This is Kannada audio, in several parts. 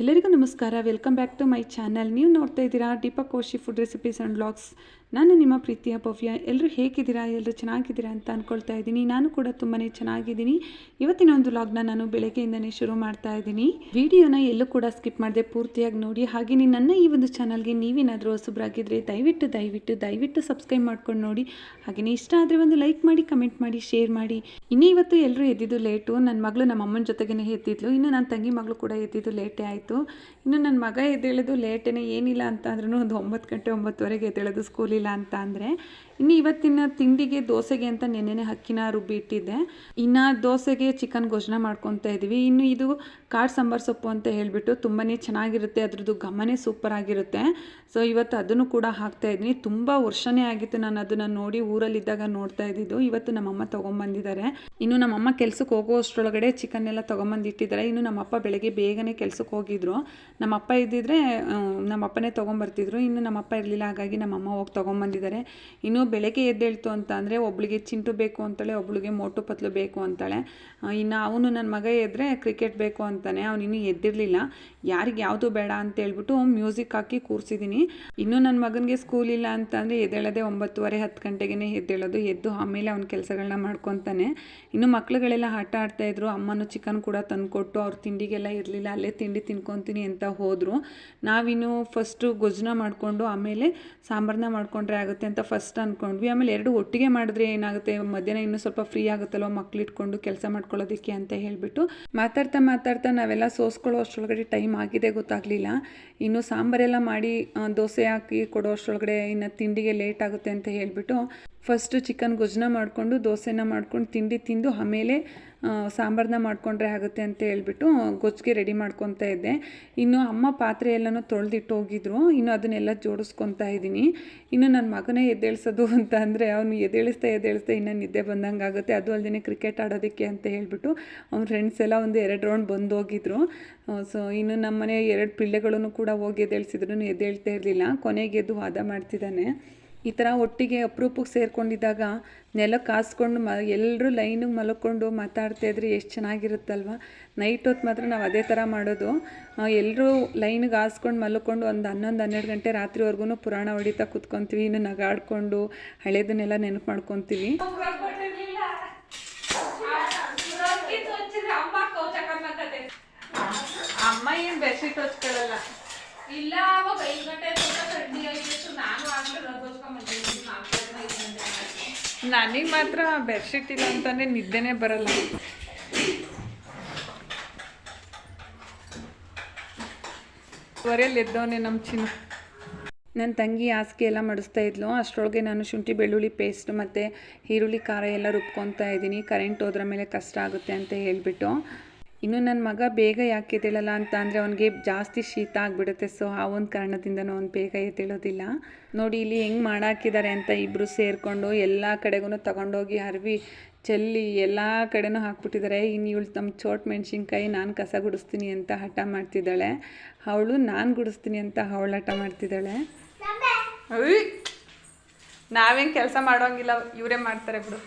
ಎಲ್ಲರಿಗೂ ನಮಸ್ಕಾರ. Welcome back to my channel ನೀವು ನೋಡ್ತಾ ಇದ್ದೀರಾ Deepak Koshi food recipes and blogs ನಾನು ನಿಮ್ಮ ಪ್ರೀತಿಯ ಭವ್ಯ ಎಲ್ಲರೂ ಹೇಗಿದ್ದೀರಾ ಎಲ್ಲರೂ ಚೆನ್ನಾಗಿದ್ದೀರಾ ಅಂತ ಅಂದ್ಕೊಳ್ತಾ ಇದ್ದೀನಿ. ನಾನು ಕೂಡ ತುಂಬಾ ಚೆನ್ನಾಗಿದ್ದೀನಿ. ಇವತ್ತಿನ ಒಂದು ಲಾಗ್ನ ನಾನು ಬೆಳಗ್ಗೆಯಿಂದನೇ ಶುರು ಮಾಡ್ತಾ ಇದ್ದೀನಿ. ವಿಡಿಯೋನ ಎಲ್ಲೂ ಕೂಡ ಸ್ಕಿಪ್ ಮಾಡದೆ ಪೂರ್ತಿಯಾಗಿ ನೋಡಿ. ಹಾಗೆಯೇ ನನ್ನ ಈ ಒಂದು ಚಾನಲ್ಗೆ ನೀವೇನಾದರೂ ಹೊಸಬ್ರಾಗಿದ್ದರೆ ದಯವಿಟ್ಟು ದಯವಿಟ್ಟು ದಯವಿಟ್ಟು ಸಬ್ಸ್ಕ್ರೈಬ್ ಮಾಡ್ಕೊಂಡು ನೋಡಿ. ಹಾಗೆಯೇ ಇಷ್ಟ ಆದರೆ ಒಂದು ಲೈಕ್ ಮಾಡಿ ಕಮೆಂಟ್ ಮಾಡಿ ಶೇರ್ ಮಾಡಿ. ಇನ್ನೂ ಇವತ್ತು ಎಲ್ಲರೂ ಎದ್ದಿದ್ದು ಲೇಟು ನನ್ನ ಮಗಳು ನಮ್ಮ ಅಮ್ಮನ ಜೊತೆಗೇ ಎದ್ದಿದ್ಲು. ಇನ್ನು ನನ್ನ ತಂಗಿ ಮಗಳು ಕೂಡ ಎದ್ದಿದ್ದು ಲೇಟೇ ಆಯಿತು. ಇನ್ನು ನನ್ನ ಮಗ ಎದ್ದೇಳೋದು ಲೇಟೇ ಏನಿಲ್ಲ ಅಂತ ಅಂದ್ರೂ ಒಂದು ಒಂಬತ್ತು ಗಂಟೆ ಒಂಬತ್ತುವರೆಗೆ ಎದ್ದೇಳೋದು ಸ್ಕೂಲಿಲ್ಲ ಅಂತ ಅಂದರೆ, ಇನ್ನು ಇವತ್ತಿನ ತಿಂಡಿಗೆ ದೋಸೆಗೆ ಅಂತ ನೆನ್ನೆನೆ ಅಕ್ಕಿನ ರುಬ್ಬಿ ಇಟ್ಟಿದ್ದೆ. ಇನ್ನು ದೋಸೆಗೆ ಚಿಕನ್ ಗೊಜ್ಜನ ಮಾಡ್ಕೊತಾ ಇದ್ದೀವಿ ಇನ್ನು ಇದು ಕಾಡು ಸಾಂಬಾರು ಸೊಪ್ಪು ಅಂತ ಹೇಳಿಬಿಟ್ಟು ತುಂಬಾ ಚೆನ್ನಾಗಿರುತ್ತೆ. ಅದ್ರದ್ದು ಗಮನೇ ಸೂಪರ್ ಆಗಿರುತ್ತೆ. ಸೊ ಇವತ್ತು ಅದನ್ನು ಕೂಡ ಹಾಕ್ತಾ ಇದ್ದೀನಿ. ತುಂಬ ವರ್ಷನೇ ಆಗಿತ್ತು ನಾನು ಅದನ್ನು ನೋಡಿ ಊರಲ್ಲಿದ್ದಾಗ ನೋಡ್ತಾ ಇದ್ದಿದ್ದು. ಇವತ್ತು ನಮ್ಮಮ್ಮ ತೊಗೊಂಬಂದಿದ್ದಾರೆ. ಇನ್ನು ನಮ್ಮಮ್ಮ ಕೆಲಸಕ್ಕೆ ಹೋಗೋ ಅಷ್ಟರೊಳಗಡೆ ಚಿಕನ್ ಎಲ್ಲ ತೊಗೊಂಬಂದಿಟ್ಟಿದ್ದಾರೆ ಇನ್ನು ನಮ್ಮಪ್ಪ ಬೆಳಗ್ಗೆ ಬೇಗನೆ ಕೆಲಸಕ್ಕೆ ಹೋಗಿದ್ರು. ನಮ್ಮಪ್ಪ ಇದ್ದಿದ್ರೆ ನಮ್ಮಪ್ಪನೇ ತೊಗೊಂಬರ್ತಿದ್ರು. ಇನ್ನು ನಮ್ಮಪ್ಪ ಇರಲಿಲ್ಲ. ಹಾಗಾಗಿ ನಮ್ಮಮ್ಮ ಹೋಗಿ ತೊಗೊಂಬಂದಿದ್ದಾರೆ. ಇನ್ನು ಬೆಳಗ್ಗೆ ಎದ್ದೇಳ್ತು ಅಂತ ಅಂದರೆ, ಒಬ್ಳಿಗೆ ಚಿಂಟು ಬೇಕು ಅಂತಾಳೆ, ಒಬ್ಳಿಗೆ ಮೋಟು ಪತ್ಲು ಬೇಕು ಅಂತಾಳೆ. ಇನ್ನು ಅವನು ನನ್ನ ಮಗ ಎದ್ದರೆ ಕ್ರಿಕೆಟ್ ಬೇಕು ಅಂತಾನೆ. ಅವನು ಇನ್ನೂ ಎದ್ದಿರಲಿಲ್ಲ. ಯಾರಿಗೆ ಯಾವುದು ಬೇಡ ಅಂತ ಹೇಳ್ಬಿಟ್ಟು ಮ್ಯೂಸಿಕ್ ಹಾಕಿ ಕೂರಿಸಿದ್ದೀನಿ ಇನ್ನು ನನ್ನ ಮಗನಿಗೆ ಸ್ಕೂಲ್ ಇಲ್ಲ ಅಂತ ಅಂದರೆ, ಎದ್ದೇಳೋದೇ ಒಂಬತ್ತುವರೆ, ಹತ್ತು ಗಂಟೆಗೇ ಎದ್ದೇಳೋದು. ಎದ್ದು ಆಮೇಲೆ ಅವ್ನ ಕೆಲಸಗಳನ್ನ ಮಾಡ್ಕೊತಾನೆ. ಇನ್ನು ಮಕ್ಳುಗಳೆಲ್ಲ ಆಟ ಆಡ್ತಾಯಿದ್ರು ಅಮ್ಮನೂ ಚಿಕನ್ ಕೂಡ ತಂದುಕೊಟ್ಟು ಅವ್ರ ತಿಂಡಿಗೆಲ್ಲ ಇರಲಿಲ್ಲ. ಅಲ್ಲೇ ತಿಂಡಿ ತಿನ್ಕೊತೀನಿ ಅಂತ ಹೋದರು. ನಾವಿನ್ನು ಫಸ್ಟು ಗೊಜ್ಜನ ಮಾಡಿಕೊಂಡು ಆಮೇಲೆ ಸಾಂಬಾರನ್ನ ಮಾಡ್ಕೊಂಡ್ರೆ ಆಗುತ್ತೆ ಅಂತ ಫಸ್ಟ್ ಅಂದ್ಕೊಂಡ್ವಿ ಆಮೇಲೆ ಎರಡು ಒಟ್ಟಿಗೆ ಮಾಡಿದ್ರೆ ಏನಾಗುತ್ತೆ? ಮಧ್ಯಾಹ್ನ ಇನ್ನೂ ಸ್ವಲ್ಪ ಫ್ರೀ ಆಗುತ್ತಲ್ವ? ಮಕ್ಳಿಟ್ಕೊಂಡು ಕೆಲಸ ಮಾಡ್ಕೊಳ್ಳೋದಕ್ಕೆ ಅಂತ ಹೇಳಿಬಿಟ್ಟು ಮಾತಾಡ್ತಾ ಮಾತಾಡ್ತಾ ನಾವೆಲ್ಲ ಸೋಸ್ಕೊಳ್ಳೋ ಅಷ್ಟರೊಳಗಡೆ ಟೈಮ್ ಆಗಿದೆ ಗೊತ್ತಾಗಲಿಲ್ಲ. ಇನ್ನು ಸಾಂಬಾರೆಲ್ಲ ಮಾಡಿ ದೋಸೆ ಹಾಕಿ ಕೊಡೋ ಅಷ್ಟರೊಳಗಡೆ ಇನ್ನು ತಿಂಡಿಗೆ ಲೇಟ್ ಆಗುತ್ತೆ ಅಂತ ಹೇಳಿಬಿಟ್ಟು ಫಸ್ಟು ಚಿಕನ್ ಗೊಜ್ಜನ್ನ ಮಾಡಿಕೊಂಡು, ದೋಸೆನ ಮಾಡ್ಕೊಂಡು, ತಿಂಡಿ ತಿಂದು ಆಮೇಲೆ ಸಾಂಬಾರನ್ನ ಮಾಡಿಕೊಂಡ್ರೆ ಆಗುತ್ತೆ ಅಂತ ಹೇಳ್ಬಿಟ್ಟು ಗೊಜ್ಜಿಗೆ ರೆಡಿ ಮಾಡ್ಕೊತಾ ಇದ್ದೆ. ಇನ್ನು ಅಮ್ಮ ಪಾತ್ರೆ ಎಲ್ಲನೂ ತೊಳೆದಿಟ್ಟು ಹೋಗಿದ್ರು. ಇನ್ನು ಅದನ್ನೆಲ್ಲ ಜೋಡಿಸ್ಕೊತಾ ಇದ್ದೀನಿ. ಇನ್ನು ನನ್ನ ಮಗನೇ ಎದ್ದೇಳಿಸೋದು ಅಂತ ಅಂದರೆ, ಅವನು ಎದ್ದೇಳಿಸ್ತಾ ಎದ್ದೇಳಿಸ್ತಾ ಇನ್ನು ನಿದ್ದೆ ಬಂದಂಗೆ ಆಗುತ್ತೆ. ಅದು ಅಲ್ಲದೆ ಕ್ರಿಕೆಟ್ ಆಡೋದಕ್ಕೆ ಅಂತ ಹೇಳ್ಬಿಟ್ಟು, ಅವ್ನ ಫ್ರೆಂಡ್ಸ್ ಎಲ್ಲ ಒಂದು ಎರಡು ರೌಂಡ್ ಬಂದು ಹೋಗಿದ್ರು. ಸೊ ಇನ್ನು ನಮ್ಮ ಮನೆ ಎರಡು ಪಿಳ್ಳೆಗಳನ್ನು ಕೂಡ ಹೋಗಿ ಎದ್ದೇಳಿಸಿದ್ರು. ಎದ್ದೇಳ್ತಾ ಇರಲಿಲ್ಲ. ಕೊನೆಗೆ ಎದ್ದು ವಾದ ಮಾಡ್ತಿದ್ದಾನೆ. ಈ ಥರ ಒಟ್ಟಿಗೆ ಅಪರೂಪಕ್ಕೆ ಸೇರಿಕೊಂಡಿದ್ದಾಗ ನೆಲಕ್ಕೆ ಹಾಸ್ಕೊಂಡು ಮ ಎಲ್ಲರೂ ಲೈನಿಗೆ ಮಲ್ಕೊಂಡು ಮಾತಾಡ್ತಾ ಇದ್ರೆ ಎಷ್ಟು ಚೆನ್ನಾಗಿರುತ್ತಲ್ವ? ನೈಟ್ ಹೊತ್ತು ಮಾತ್ರ ನಾವು ಅದೇ ಥರ ಮಾಡೋದು. ಎಲ್ಲರೂ ಲೈನಿಗೆ ಹಾಸ್ಕೊಂಡು ಮಲ್ಕೊಂಡು ಒಂದು ಹನ್ನೊಂದು ಹನ್ನೆರಡು ಗಂಟೆ ರಾತ್ರಿವರೆಗೂ ಪುರಾಣ ಹೊಡಿತಾ ಕುತ್ಕೊತೀವಿ ಇನ್ನು ನಗಾಡ್ಕೊಂಡು ಹಳೇದನ್ನೆಲ್ಲ ನೆನಪು ಮಾಡ್ಕೊತೀವಿ. ಅಮ್ಮ ಏನು ಬೆಡ್ಶೀಟ್ ಹಚ್ಕೊಳ್ಳಲ್ಲ? ಇಲ್ಲ ಅವಾಗ ಐದು ಗಂಟೆ ತನಕ ಥಂಡಿ ಆಗಿತ್ತು ನಾನು ಆಗ್ಲೇ ರಗೋಸ್ಕೊಂಡ್ಬಂದಿದ್ದೀನಿ ನಾಲ್ಕು ಐದು ಗಂಟೆ ಆಯ್ತು. ನನಗೆ ಮಾತ್ರ ಬೆಡ್ಶೀಟ್ ಇಲ್ಲ ಅಂತಲೇ ನಿದ್ದೆನೇ ಬರಲ್ಲ. ವರೆಯಲ್ಲಿ ಎದ್ದವನೇ ನಮ್ಮ ಚಿನ್ನ. ನನ್ನ ತಂಗಿ ಹಾಸಿಗೆ ಎಲ್ಲ ಮಡಿಸ್ತಾ ಇದ್ಲು. ಅಷ್ಟರೊಳಗೆ ನಾನು ಶುಂಠಿ, ಬೆಳ್ಳುಳ್ಳಿ ಪೇಸ್ಟ್ ಮತ್ತು ಈರುಳ್ಳಿ, ಖಾರ ಎಲ್ಲ ರುಬ್ಕೊತಾ ಇದ್ದೀನಿ. ಕರೆಂಟ್ ಹೋದ್ರ ಮೇಲೆ ಕಷ್ಟ ಆಗುತ್ತೆ ಅಂತ ಹೇಳಿಬಿಟ್ಟು. ಇನ್ನು ನನ್ನ ಮಗ ಬೇಗ ಯಾಕೆ ಎದ್ದೇಳಲ್ಲ ಅಂತ ಅಂದರೆ ಅವನಿಗೆ ಜಾಸ್ತಿ ಶೀತ ಆಗಿಬಿಡುತ್ತೆ. ಸೊ ಆ ಒಂದು ಕಾರಣದಿಂದನೂ ಅವ್ನು ಬೇಗ ಎದ್ದೇಳೋದಿಲ್ಲ. ನೋಡಿ, ಇಲ್ಲಿ ಹೆಂಗೆ ಮಾಡಾಕಿದ್ದಾರೆ ಅಂತ ಇಬ್ಬರು ಸೇರಿಕೊಂಡು ಎಲ್ಲ ಕಡೆಗೂ ತಗೊಂಡೋಗಿ ಅರ್ವಿ ಚೆಲ್ಲಿ ಎಲ್ಲ ಕಡೆನೂ ಹಾಕ್ಬಿಟ್ಟಿದ್ದಾರೆ ಇನ್ನು ಇವಳು ತಮ್ಮ ಚೋಟ್ ಮೆಣಸಿನ್ಕಾಯಿ ನಾನು ಕಸ ಗುಡಿಸ್ತೀನಿ ಅಂತ ಹಠ ಮಾಡ್ತಿದ್ದಾಳೆ. ಅವಳು ನಾನು ಗುಡಿಸ್ತೀನಿ ಅಂತ ಅವಳು ಹಠ ಮಾಡ್ತಿದ್ದಾಳೆ. ನಾವೇನು ಕೆಲಸ ಮಾಡೋಂಗಿಲ್ಲ. ಇವರೇ ಮಾಡ್ತಾರೆ ಬಿಡು.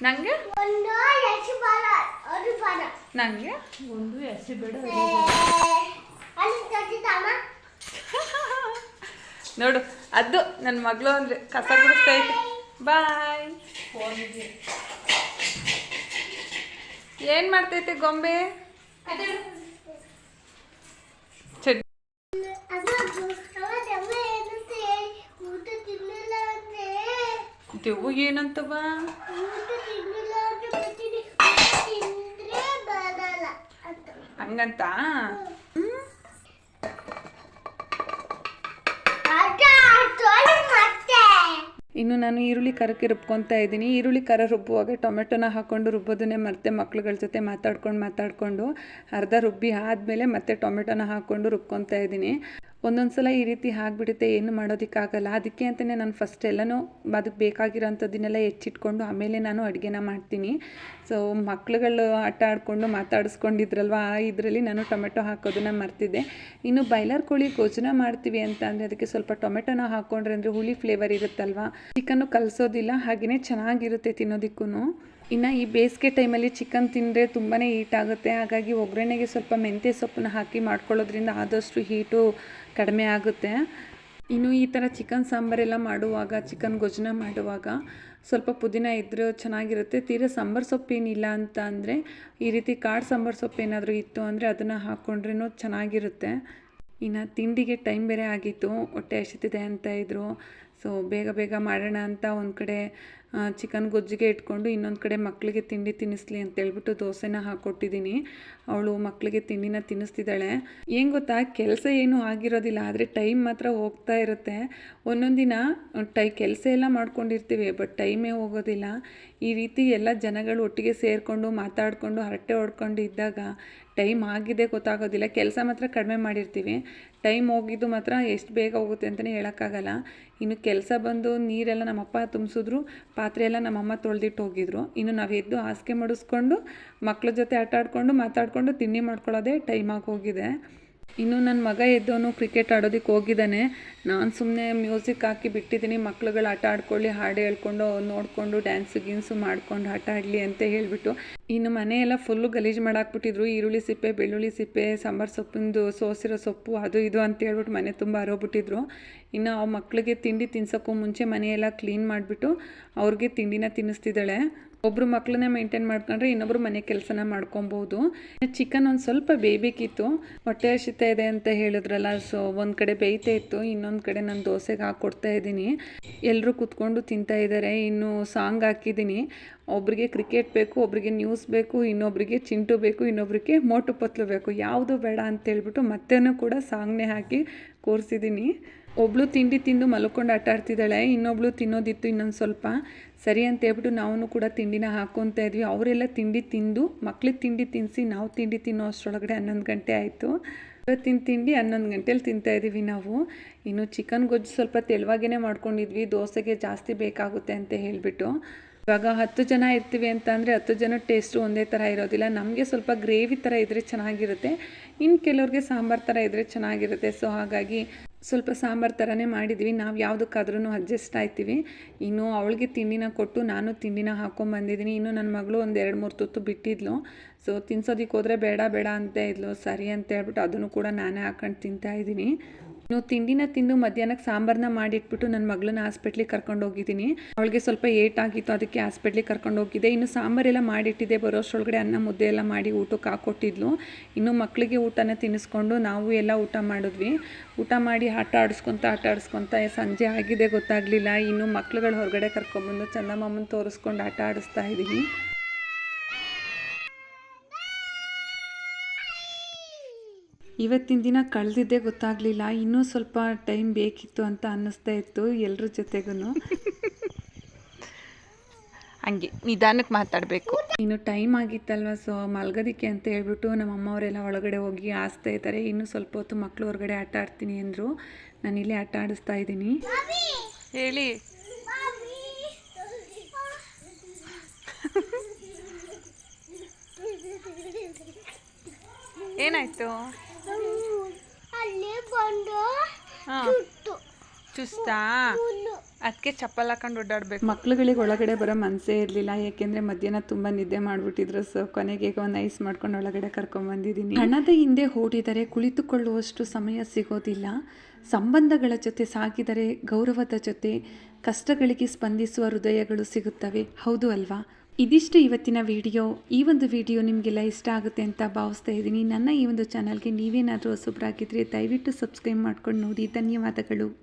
ನಂಗೆ? ಒಂದು ಎಷ್ಟು ಬರ ಅದು ಬರ ನಂಗೆ? ಒಂದು ಎಸಿ ಬೇಡ ಅಲ್ಲಿ ತಟ್ಟಿದ್ದಮ್ಮ ನೋಡು ಅದು ನನ್ನ ಮಗಳು ಅಂದ್ರೆ ಕಸ ಗುಡಿಸ್ತೈತೆ ಬಾಯ್. ಏನ್ ಮಾಡ್ತೈತೆ ಗೊಂಬೆ? ಚಡ್ ಅದು. ಹಂಗಂತ? ಇನ್ನು ನಾನು ಈರುಳ್ಳಿ ಕರಕ್ಕೆ ರುಬ್ಕೊತಾ ಇದ್ದೀನಿ. ಈರುಳ್ಳಿ ಕರ ರುಬ್ಬುವಾಗ ಟೊಮೆಟೊನ ಹಾಕ್ಕೊಂಡು ರುಬ್ಬೋದನ್ನೇ ಮತ್ತೆ ಮಕ್ಳುಗಳ ಜೊತೆ ಮಾತಾಡ್ಕೊಂಡು ಮಾತಾಡಿಕೊಂಡು ಅರ್ಧ ರುಬ್ಬಿ ಆದಮೇಲೆ ಮತ್ತೆ ಟೊಮೆಟೊನ ಹಾಕ್ಕೊಂಡು ರುಬ್ಕೊತಾ ಇದ್ದೀನಿ. ಒಂದೊಂದು ಸಲ ಈ ರೀತಿ ಆಗಿಬಿಡುತ್ತೆ, ಏನು ಮಾಡೋದಕ್ಕಾಗಲ್ಲ. ಅದಕ್ಕೆ ಅಂತಲೇ ನಾನು ಫಸ್ಟ್ ಎಲ್ಲನೂ ಅದಕ್ಕೆ ಬೇಕಾಗಿರೋಂಥದ್ದನ್ನೆಲ್ಲ ಹೆಚ್ಚಿಟ್ಕೊಂಡು ಆಮೇಲೆ ನಾನು ಅಡುಗೆನ ಮಾಡ್ತೀನಿ. ಸೊ ಮಕ್ಳುಗಳು ಆಟ ಆಡಿಕೊಂಡು ಮಾತಾಡಿಸ್ಕೊಂಡಿದ್ರಲ್ವ, ಆ ಇದರಲ್ಲಿ ನಾನು ಟೊಮೆಟೊ ಹಾಕೋದನ್ನ ಮರ್ತಿದ್ದೆ. ಇನ್ನು ಬಾಯ್ಲರ್ ಕೋಳಿ ಗೊಜ್ಜನ ಮಾಡ್ತೀವಿ ಅಂತ ಅಂದರೆ ಅದಕ್ಕೆ ಸ್ವಲ್ಪ ಟೊಮೆಟೊನ ಹಾಕ್ಕೊಂಡ್ರೆ ಅಂದರೆ ಹುಳಿ ಫ್ಲೇವರ್ ಇರುತ್ತಲ್ವ? ಚಿಕನ್ನು ಕಲಿಸೋದಿಲ್ಲ ಹಾಗೆಯೇ ಚೆನ್ನಾಗಿರುತ್ತೆ ತಿನ್ನೋದಕ್ಕೂ ಇನ್ನು ಈ ಬೇಸಿಗೆ ಟೈಮಲ್ಲಿ ಚಿಕನ್ ತಿಂದರೆ ತುಂಬಾ ಹೀಟ್ ಆಗುತ್ತೆ. ಹಾಗಾಗಿ ಒಗ್ಗರಣೆಗೆ ಸ್ವಲ್ಪ ಮೆಂತ್ಯ ಸೊಪ್ಪನ್ನು ಹಾಕಿ ಮಾಡ್ಕೊಳ್ಳೋದ್ರಿಂದ ಆದಷ್ಟು ಹೀಟು ಕಡಿಮೆ ಆಗುತ್ತೆ. ಇನ್ನು ಈ ಥರ ಚಿಕನ್ ಸಾಂಬಾರೆಲ್ಲ ಮಾಡುವಾಗ ಚಿಕನ್ ಗೊಜ್ಜನ ಮಾಡುವಾಗ ಸ್ವಲ್ಪ ಪುದೀನ ಇದ್ದರೂ ಚೆನ್ನಾಗಿರುತ್ತೆ. ತೀರಾ ಸಾಂಬಾರು ಸೊಪ್ಪೇನಿಲ್ಲ ಅಂತ ಅಂದರೆ ಈ ರೀತಿ ಕಾಡು ಸಾಂಬಾರು ಸೊಪ್ಪು ಏನಾದರೂ ಇತ್ತು ಅಂದರೆ ಅದನ್ನು ಹಾಕ್ಕೊಂಡ್ರೂ ಚೆನ್ನಾಗಿರುತ್ತೆ. ಇನ್ನು ತಿಂಡಿಗೆ ಟೈಮ್ ಬೇರೆ ಆಗಿತ್ತು, ಹೊಟ್ಟೆ ಹಸಿತಿದೆ ಅಂತ ಇದ್ದರು ಸೊ ಬೇಗ ಬೇಗ ಮಾಡೋಣ ಅಂತ ಒಂದು ಕಡೆ ಚಿಕನ್ ಗೊಜ್ಜಿಗೆ ಇಟ್ಕೊಂಡು ಇನ್ನೊಂದು ಕಡೆ ಮಕ್ಕಳಿಗೆ ತಿಂಡಿ ತಿನ್ನಿಸ್ಲಿ ಅಂತ ಹೇಳ್ಬಿಟ್ಟು ದೋಸೆನ ಹಾಕ್ಕೊಟ್ಟಿದ್ದೀನಿ ಅವಳು ಮಕ್ಕಳಿಗೆ ತಿಂಡಿನ ತಿನ್ನಿಸ್ತಿದ್ದಾಳೆ. ಏನು ಗೊತ್ತಾ, ಕೆಲಸ ಏನೂ ಆಗಿರೋದಿಲ್ಲ, ಆದರೆ ಟೈಮ್ ಮಾತ್ರ ಹೋಗ್ತಾ ಇರುತ್ತೆ. ಒಂದೊಂದು ದಿನ, ಟೈ, ಕೆಲಸ ಎಲ್ಲ ಮಾಡ್ಕೊಂಡಿರ್ತೀವಿ, ಬಟ್ ಟೈಮೇ ಹೋಗೋದಿಲ್ಲ. ಈ ರೀತಿ ಎಲ್ಲ ಜನಗಳು ಒಟ್ಟಿಗೆ ಸೇರಿಕೊಂಡು ಮಾತಾಡಿಕೊಂಡು, ಹರಟೆ ಹೊಡ್ಕೊಂಡು ಇದ್ದಾಗ ಟೈಮ್ ಆಗಿದೆ ಗೊತ್ತಾಗೋದಿಲ್ಲ. ಕೆಲಸ ಮಾತ್ರ ಕಡಿಮೆ ಮಾಡಿರ್ತೀವಿ. ಟೈಮ್ ಹೋಗಿದ್ದು ಮಾತ್ರ ಎಷ್ಟು ಬೇಗ ಹೋಗುತ್ತೆ ಅಂತಲೇ ಹೇಳೋಕ್ಕಾಗಲ್ಲ. ಇನ್ನು ಕೆಲಸ ಬಂದು ನೀರೆಲ್ಲ ನಮ್ಮಪ್ಪ ತುಂಬಿಸಿದ್ರು ಪಾತ್ರೆ ಎಲ್ಲ ನಮ್ಮಮ್ಮ ತೊಳೆದಿಟ್ಟು ಹೋಗಿದ್ರು. ಇನ್ನು ನಾವು ಎದ್ದು ಹಾಸಿಗೆ ಮಡಿಸ್ಕೊಂಡು ಮಕ್ಳ ಜೊತೆ ಆಟ ಆಡಿಕೊಂಡು ಮಾತಾಡಿಕೊಂಡು ತಿಂಡಿ ಮಾಡ್ಕೊಳ್ಳೋದೇ ಟೈಮಾಗಿ ಹೋಗಿದೆ. ಇನ್ನು ನನ್ನ ಮಗ ಎದ್ದವನು ಕ್ರಿಕೆಟ್ ಆಡೋದಕ್ಕೆ ಹೋಗಿದ್ದಾನೆ ನಾನು ಸುಮ್ಮನೆ ಮ್ಯೂಸಿಕ್ ಹಾಕಿ ಬಿಟ್ಟಿದ್ದೀನಿ ಮಕ್ಳುಗಳು ಆಟ ಆಡ್ಕೊಳ್ಳಿ, ಹಾಡು ಹೇಳ್ಕೊಂಡು, ನೋಡಿಕೊಂಡು ಡ್ಯಾನ್ಸ್ ಗೀನ್ಸು ಮಾಡ್ಕೊಂಡು ಆಟ ಆಡಲಿ ಅಂತ ಹೇಳಿಬಿಟ್ಟು. ಇನ್ನು ಮನೆಯೆಲ್ಲ ಫುಲ್ಲು ಗಲೀಜು ಮಾಡಾಕ್ಬಿಟ್ಟಿದ್ರು. ಈರುಳ್ಳಿ ಸಿಪ್ಪೆ, ಬೆಳ್ಳುಳ್ಳಿ ಸಿಪ್ಪೆ, ಸಾಂಬಾರು ಸೊಪ್ಪಿಂದು ಸೋಸಿರೋ ಸೊಪ್ಪು, ಅದು ಇದು ಅಂತ ಹೇಳ್ಬಿಟ್ಟು ಮನೆ ತುಂಬ ಹರೋಗ್ಬಿಟ್ಟಿದ್ರು. ಇನ್ನು ಆ ಮಕ್ಕಳಿಗೆ ತಿಂಡಿ ತಿನ್ಸೋಕ್ಕೂ ಮುಂಚೆ ಮನೆಯೆಲ್ಲ ಕ್ಲೀನ್ ಮಾಡಿಬಿಟ್ಟು ಅವ್ರಿಗೆ ತಿಂಡಿನ ತಿನ್ನಿಸ್ತಿದ್ದಾಳೆ. ಒಬ್ಬರು ಮಕ್ಕಳನ್ನೇ ಮೇಂಟೈನ್ ಮಾಡ್ಕೊಂಡ್ರೆ ಇನ್ನೊಬ್ರು ಮನೆ ಕೆಲಸನ ಮಾಡ್ಕೊಬೋದು. ಚಿಕನ್ ಒಂದು ಸ್ವಲ್ಪ ಬೇಯಬೇಕಿತ್ತು. ಹೊಟ್ಟೆ ಹಸಿತಾ ಇದೆ ಅಂತ ಹೇಳಿದ್ರಲ್ಲ ಸೊ ಒಂದು ಕಡೆ ಬೇಯ್ತಾ ಇತ್ತು. ಇನ್ನೊಂದು ಕಡೆ ನಾನು ದೋಸೆಗೆ ಹಾಕ್ಕೊಡ್ತಾ ಇದ್ದೀನಿ. ಎಲ್ಲರೂ ಕೂತ್ಕೊಂಡು ತಿಂತಾ ಇದ್ದಾರೆ ಇನ್ನು ಸಾಂಗ್ ಹಾಕಿದ್ದೀನಿ. ಒಬ್ರಿಗೆ ಕ್ರಿಕೆಟ್ ಬೇಕು, ಒಬ್ರಿಗೆ ನ್ಯೂಸ್ ಬೇಕು, ಇನ್ನೊಬ್ರಿಗೆ ಚಿಂಟು ಬೇಕು, ಇನ್ನೊಬ್ರಿಗೆ ಮೋಟು ಪತ್ಲು ಬೇಕು. ಯಾವುದು ಬೇಡ ಅಂತ ಹೇಳ್ಬಿಟ್ಟು ಮತ್ತೇನೂ ಕೂಡ ಸಾಂಗ್ನೇ ಹಾಕಿ ಕೂರಿಸಿದ್ದೀನಿ. ಒಬ್ಳು ತಿಂಡಿ ತಿಂದು ಮಲ್ಕೊಂಡು ಆಟ ಆಡ್ತಿದ್ದಾಳೆ, ಇನ್ನೊಬ್ಳು ತಿನ್ನೋದಿತ್ತು ಇನ್ನೊಂದು ಸ್ವಲ್ಪ. ಸರಿ ಅಂತ ಹೇಳ್ಬಿಟ್ಟು ನಾವು ಕೂಡ ತಿಂಡಿನ ಹಾಕ್ಕೊತಾ ಇದ್ವಿ. ಅವರೆಲ್ಲ ತಿಂಡಿ ತಿಂದು, ಮಕ್ಳಿಗೆ ತಿಂಡಿ ತಿನ್ನಿಸಿ ನಾವು ತಿಂಡಿ ತಿನ್ನೋ ಅಷ್ಟರೊಳಗಡೆ ಹನ್ನೊಂದು ಗಂಟೆ ಆಯಿತು. ಇವತ್ತಿನ ತಿಂಡಿ ಹನ್ನೊಂದು ಗಂಟೆಲಿ ತಿಂತಾ ಇದ್ದೀವಿ ನಾವು. ಇನ್ನು ಚಿಕನ್ ಗೊಜ್ಜು ಸ್ವಲ್ಪ ತೆಳುವಾಗೇ ಮಾಡ್ಕೊಂಡಿದ್ವಿ. ದೋಸೆಗೆ ಜಾಸ್ತಿ ಬೇಕಾಗುತ್ತೆ ಅಂತ ಹೇಳಿಬಿಟ್ಟು. ಇವಾಗ ಹತ್ತು ಜನ ಇರ್ತೀವಿ ಅಂತ ಅಂದರೆ ಹತ್ತು ಜನ ಟೇಸ್ಟು ಒಂದೇ ಥರ ಇರೋದಿಲ್ಲ. ನಮಗೆ ಸ್ವಲ್ಪ ಗ್ರೇವಿ ಥರ ಇದ್ದರೆ ಚೆನ್ನಾಗಿರುತ್ತೆ. ಇನ್ನು ಕೆಲವ್ರಿಗೆ ಸಾಂಬಾರು ಥರ ಇದ್ದರೆ ಚೆನ್ನಾಗಿರುತ್ತೆ. ಸೊ ಹಾಗಾಗಿ ಸ್ವಲ್ಪ ಸಾಂಬಾರು ಥರನೇ ಮಾಡಿದ್ವಿ. ನಾವು ಯಾವುದಕ್ಕಾದ್ರೂ ಅಡ್ಜಸ್ಟ್ ಆಯ್ತೀವಿ. ಇನ್ನು ಅವಳಿಗೆ ತಿಂಡಿನ ಕೊಟ್ಟು ನಾನು ತಿಂಡಿನ ಹಾಕ್ಕೊಂಬಂದಿದ್ದೀನಿ ಇನ್ನು ನನ್ನ ಮಗಳು ಒಂದು ಎರಡು ಮೂರು ತುತ್ತು ಬಿಟ್ಟಿದ್ಲು. ಸೊ ತಿನ್ಸೋದಕ್ಕೆ ಹೋದರೆ ಬೇಡ ಬೇಡ ಅಂತ ಇದ್ಲು. ಸರಿ ಅಂತ ಹೇಳ್ಬಿಟ್ಟು ಅದನ್ನು ಕೂಡ ನಾನೇ ಹಾಕೊಂಡು ತಿಂತಾ ಇದ್ದೀನಿ. ಇನ್ನು ತಿಂಡಿನ ತಿಂದು ಮಧ್ಯಾಹ್ನಕ್ಕೆ ಸಾಂಬಾರನ್ನ ಮಾಡಿಟ್ಬಿಟ್ಟು ನನ್ನ ಮಗಳನ್ನ ಹಾಸ್ಪಿಟ್ಲಿಗೆ ಕರ್ಕೊಂಡು ಹೋಗಿದ್ದೀನಿ ಅವಳಿಗೆ ಸ್ವಲ್ಪ ಏಟ್ ಆಗಿತ್ತು ಅದಕ್ಕೆ ಹಾಸ್ಪಿಟ್ಲಿಗೆ ಕರ್ಕೊಂಡು ಹೋಗಿದ್ದೆ ಇನ್ನು ಸಾಂಬಾರೆಲ್ಲ ಮಾಡಿಟ್ಟಿದ್ದೆ. ಬರೋಷ್ಟೊಳಗಡೆ ಅನ್ನ ಮುದ್ದೆ ಎಲ್ಲ ಮಾಡಿ ಊಟಕ್ಕೆ ಹಾಕೊಟ್ಟಿದ್ಲು. ಇನ್ನು ಮಕ್ಕಳಿಗೆ ಊಟನ ತಿನ್ನಿಸ್ಕೊಂಡು ನಾವು ಎಲ್ಲ ಊಟ ಮಾಡಿದ್ವಿ. ಊಟ ಮಾಡಿ ಆಟ ಆಡಿಸ್ಕೊತ ಆಟ ಆಡಿಸ್ಕೊತ ಸಂಜೆ ಆಗಿದೆ ಗೊತ್ತಾಗಲಿಲ್ಲ. ಇನ್ನು ಮಕ್ಳುಗಳು ಹೊರಗಡೆ ಕರ್ಕೊಂಡ್ಬಂದು ಚಂದಮ್ಮನ ತೋರಿಸ್ಕೊಂಡು ಆಟ ಆಡಿಸ್ತಾ ಇದ್ದೀನಿ. ಇವತ್ತಿನ ದಿನ ಕಳೆದಿದ್ದೇ ಗೊತ್ತಾಗಲಿಲ್ಲ. ಇನ್ನೂ ಸ್ವಲ್ಪ ಟೈಮ್ ಬೇಕಿತ್ತು ಅಂತ ಅನ್ನಿಸ್ತಾ ಇತ್ತು ಎಲ್ಲರ ಜೊತೆಗೂ ಹಂಗೆ ನಿಧಾನಕ್ಕೆ ಮಾತಾಡಬೇಕು. ಇನ್ನು ಟೈಮ್ ಆಗಿತ್ತಲ್ವ ಸೊ ಮಲ್ಗೋದಿಕ್ಕೆ ಅಂತ ಹೇಳ್ಬಿಟ್ಟು ನಮ್ಮ ಅಮ್ಮವರೆಲ್ಲ ಒಳಗಡೆ ಹೋಗಿ ಆಸ್ತಾ ಇದ್ದಾರೆ. ಇನ್ನೂ ಸ್ವಲ್ಪ ಹೊತ್ತು ಮಕ್ಕಳು ಹೊರಗಡೆ ಆಟ ಆಡ್ತೀನಿ ಅಂದರು. ನಾನು ಇಲ್ಲೇ ಆಟ ಆಡಿಸ್ತಾ ಇದ್ದೀನಿ. ಹೇಳಿ. ಏನಾಯ್ತು? ಅಲ್ಲಿ ಬಂದು ಹಾಂ ಚುಸ್ತಾ? ಅದಕ್ಕೆ ಚಪ್ಪಲ್ ಹಾಕೊಂಡು ಓಡಾಡ್ಬೇಕು ಮಕ್ಳುಗಳಿಗೆ ಒಳಗಡೆ ಬರೋ ಮನಸ್ಸೇ ಇರಲಿಲ್ಲ ಯಾಕೆಂದ್ರೆ ಮಧ್ಯಾಹ್ನ ತುಂಬ ನಿದ್ದೆ ಮಾಡಿಬಿಟ್ಟಿದ್ರು ಸೊ ಕೊನೆಗೆ ಈಗ ಒಂದು ಐಸ್ ಮಾಡ್ಕೊಂಡು ಒಳಗಡೆ ಕರ್ಕೊಂಬಂದಿದ್ದೀನಿ ಹಣದ ಹಿಂದೆ ಓಡಿದರೆ ಕುಳಿತುಕೊಳ್ಳುವಷ್ಟು ಸಮಯ ಸಿಗೋದಿಲ್ಲ. ಸಂಬಂಧಗಳ ಜೊತೆ ಸಾಗಿದರೆ ಗೌರವದ ಜೊತೆ ಕಷ್ಟಗಳಿಗೆ ಸ್ಪಂದಿಸುವ ಹೃದಯಗಳು ಸಿಗುತ್ತವೆ. ಹೌದು ಅಲ್ವಾ? ಇದಿಷ್ಟು ಇವತ್ತಿನ ವಿಡಿಯೋ. ಈ ಒಂದು ವಿಡಿಯೋ ನಿಮಗೆಲ್ಲ ಇಷ್ಟ ಆಗುತ್ತೆ ಅಂತ ಭಾವಿಸ್ತಾ ಇದ್ದೀನಿ. ನನ್ನ ಈ ಒಂದು ಚಾನಲ್ಗೆ ನೀವೇನಾದರೂ ಹೊಸಬ್ರಾಗಿದ್ದರೆ ದಯವಿಟ್ಟು ಸಬ್ಸ್ಕ್ರೈಬ್ ಮಾಡ್ಕೊಂಡು ನೋಡಿ. ಧನ್ಯವಾದಗಳು.